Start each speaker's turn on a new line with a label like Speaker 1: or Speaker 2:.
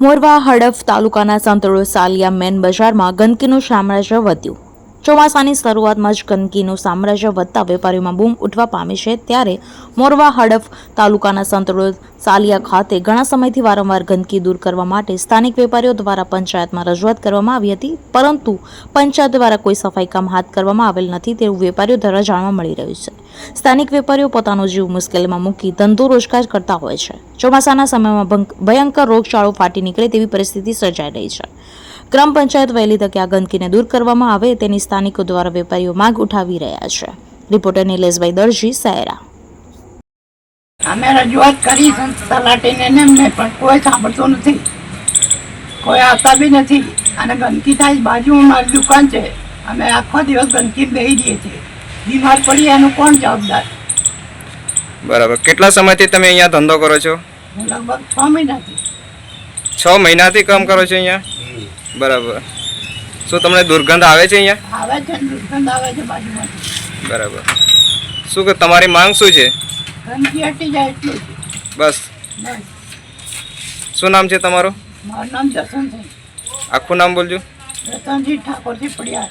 Speaker 1: મોરવા હડફ તાલુકાના સંતળો સાલિયા મેન બજારમાં ગંદકીનું સામ્રાજ્ય વધ્યું. ચોમાસાની શરૂઆતમાં જ ગંદકીનું સામ્રાજ્ય વધતા વેપારીઓમાં બૂમ ઉઠવા પામી છે. ત્યારે મોરવા હડફ તાલુકાના સંતોળ સાલિયા ખાતે ઘણા સમયથી વારંવાર ગંદકી દૂર કરવા માટે સ્થાનિક વેપારીઓ દ્વારા પંચાયતમાં રજૂઆત કરવામાં આવી હતી. પરંતુ પંચાયત દ્વારા કોઈ સફાઈ કામ હાથ કરવામાં આવેલ નથી તેવું વેપારીઓ દ્વારા જાણવા મળી રહ્યું છે. સ્થાનિક વેપારીઓ પોતાનો જીવ મુશ્કેલીમાં મૂકી ધંધો રોજગાર કરતા હોય છે. ચોમાસાના સમયમાં ભયંકર રોગચાળો ફાટી નીકળે તેવી પરિસ્થિતિ સર્જાઈ રહી છે. ગ્રામ પંચાયત વહેલી તકે આ ગંદકીને દૂર કરવામાં આવે તેની સ્થાનિકો દ્વારા વેપારીઓ માંગ ઉઠાવી રહ્યા છે. રિપોર્ટર નિલેશભાઈ દરજી સાયરા
Speaker 2: અમે રજૂઆત કરી સંસ્થા લાટીને એમને પણ કોઈ સાંભળતો નથી. કોઈ આવતા બી નથી. અને ગંદકી થાય બાજુમાં મારી દુકાન છે. અમે આખો દિવસ ગંદકી બેહી દઈએ છીએ. બીમાર પડીએ એનું કોણ જવાબદાર?
Speaker 3: બરાબર. કેટલા સમયથી તમે અહીંયા ધંધો કરો છો?
Speaker 2: લગભગ છ મહિનાથી.
Speaker 3: છ મહિનાથી કામ કરો છો અહીંયા? બરાબર. શું તમને દુર્ગંધ આવે છે અહીંયા?
Speaker 2: આવે છે દુર્ગંધ આવે છે બાજુમાં.
Speaker 3: બરાબર. શું કે તમારી માંગ શું છે?
Speaker 2: ગંદકી હટી જાય એટલું બસ.
Speaker 3: શું નામ છે તમારું?
Speaker 2: મારું નામ જસનસિંહ
Speaker 3: આખું નામ બોલજો.
Speaker 2: રતનજી ઠાકોરજી પડિયાર.